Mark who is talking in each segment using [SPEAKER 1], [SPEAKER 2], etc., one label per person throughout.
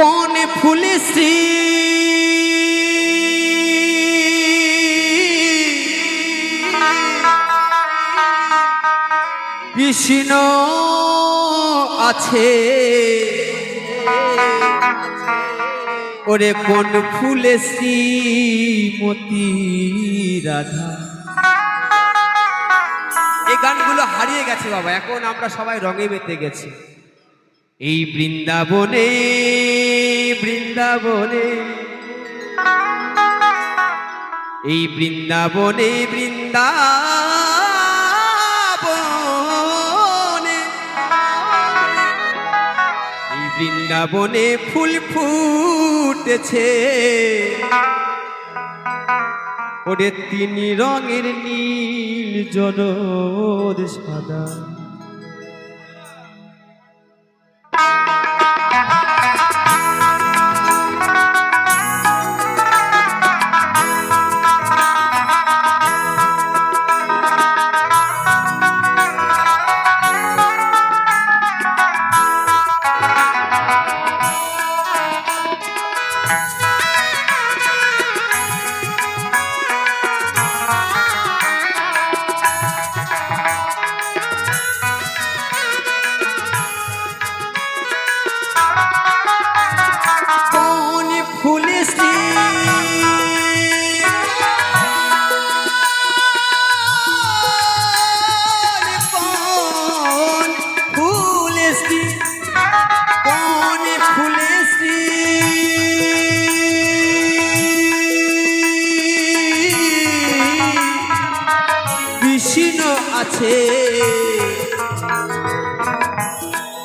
[SPEAKER 1] কোন ফুলে শ্রী কৃষ্ণ আছে। ওরে কোন ফুলে শ্রীমতী রাধা? এই গানগুলো হারিয়ে গেছে বাবা, এখন আমরা সবাই রঙে মেতে গেছি। এই বৃন্দাবনে বৃন্দাবনে। এই বৃন্দাবনে বৃন্দাবনে। এই বৃন্দাবনে ফুল ফুটেছে। ওরে তিনি রঙের নীল জনদ সাদা। কৃষ্ণ আছে।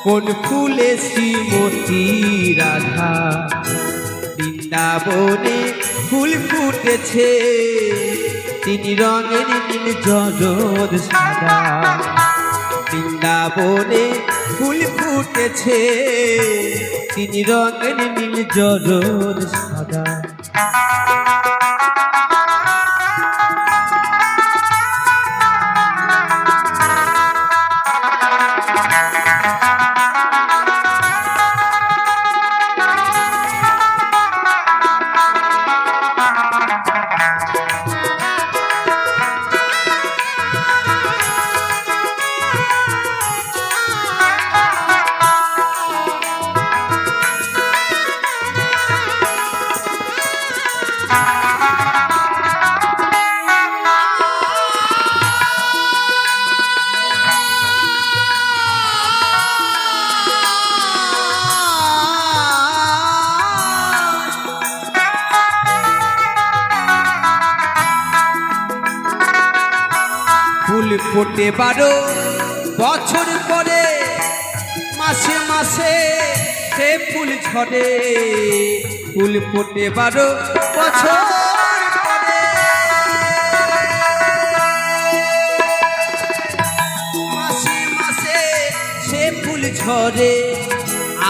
[SPEAKER 1] কোন ফুলে শ্রীমতী রাধা, বৃন্দাবনে ফুল ফুটেছে। তিনি রঙের নীল জগৎ সাদা, বৃন্দাবনে ফুল ফুটেছে। তিনি রঙের নীল জগৎ সাদা। ফোটে বারো বছর পরে মাসে মাসে সে ফুল ঝরে। ফুল ফোটে বারো বছর পরে।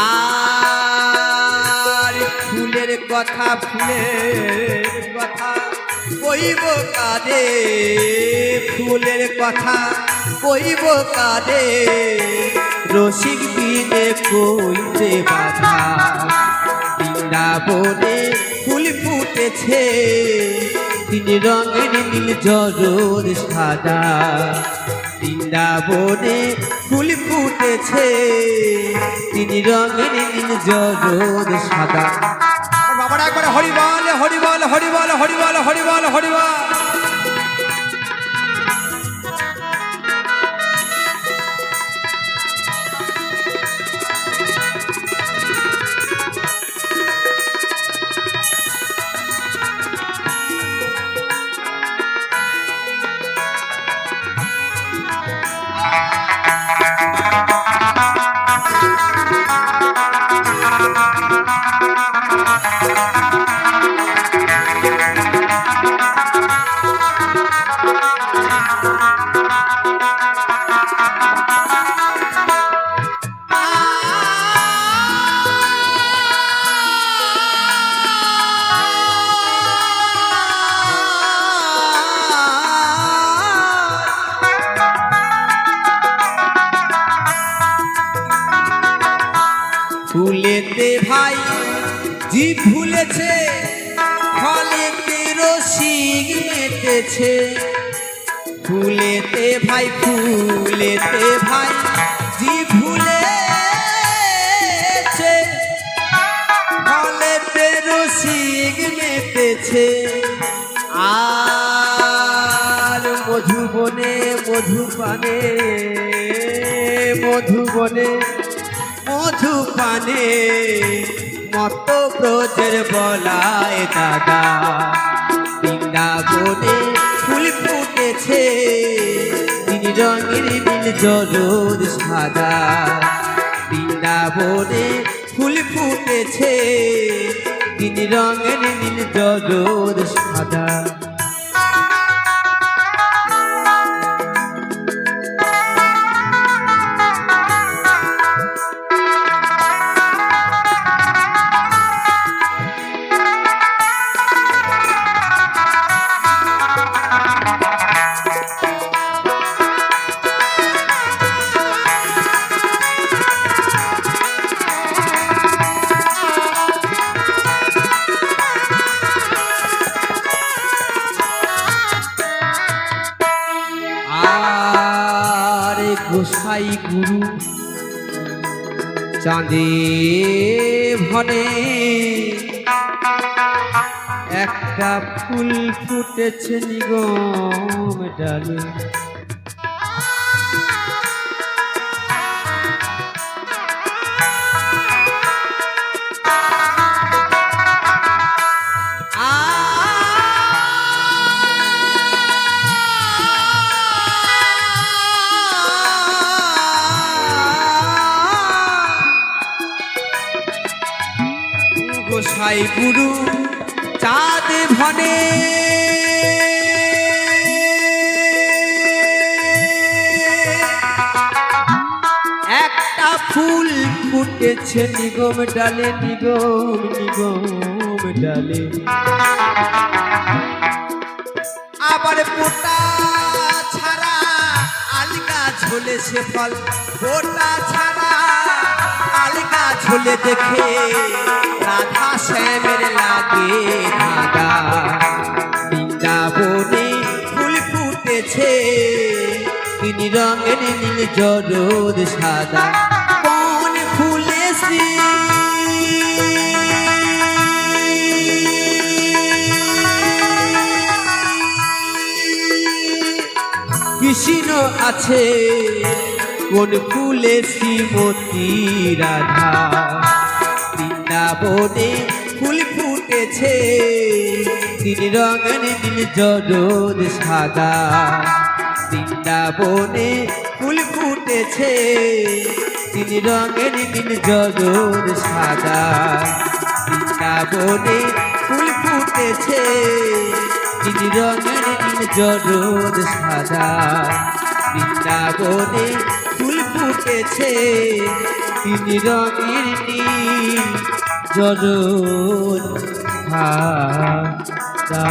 [SPEAKER 1] আর ফুলের কথা ফুলের কথা কইব কারে ফুলের কথা, কইব কারে রসিক বিনে কইতে বাধা, বৃন্দাবনে ফুল ফুটেছে, তিনি রঙের নীল জরুর সাদা। বৃন্দাবনে ফুল ফুটেছে, তিনি রঙের নীল জরুর সাদা। বাবার একবার হরিবল হরিবল হরিবল হরিবল হরিবল হরিবল। ফুলেতে ভাই জীব ভুলেছে ফলেতে রসিক মেতেছে ফুলেতে ভাই ফুলেতে ভাই জীব ভুলেছে ফলেতে রসিক মেতেছে আর মধুবনে মধুপানে মধুবনে মধুপানে মত ব্রজের বলায় দাদা। বৃন্দাবনে ফুল ফুটেছে রঙের নীল জলুর সাদা। বৃন্দাবনে ফুল ফুটেছে তিন রঙের নীল জলুর সাদা। চাঁদে ভনে একটা ফুল ফুটেছে নিগম ডালে। গোসাই গুরু চাঁদ ভনে। একটা ফুল ফুটেছে নিগম ডালে, নিগম নিগম ডালে। আবার পোটা ছাড়া আলগা ঝোলে সে ফল পোটা ছাড়া আলগা ঝোলে দেখে রাধা শ্যামের লাগে ধাগা। বৃন্দাবনে ফুল ফুটেছে, তিন রঙের নীল জরদ সাদা। কোন ফুলে শ্রী কৃষ্ণ আছে। কোন ফুলে শ্রীমতী রাধা বৃন্দাবনে ফুল ফুটেছে, তিন রঙের নীল জরদ সাদা। বৃন্দাবনে ফুল ফুটেছে, তিন রঙের নীল জরদ সাদা। বৃন্দাবনে ফুল ফুটেছে, তিন রঙের নীল জরদ সাদা। বৃন্দাবনে ফুটেছে তিনি রঙের জরদ সাদা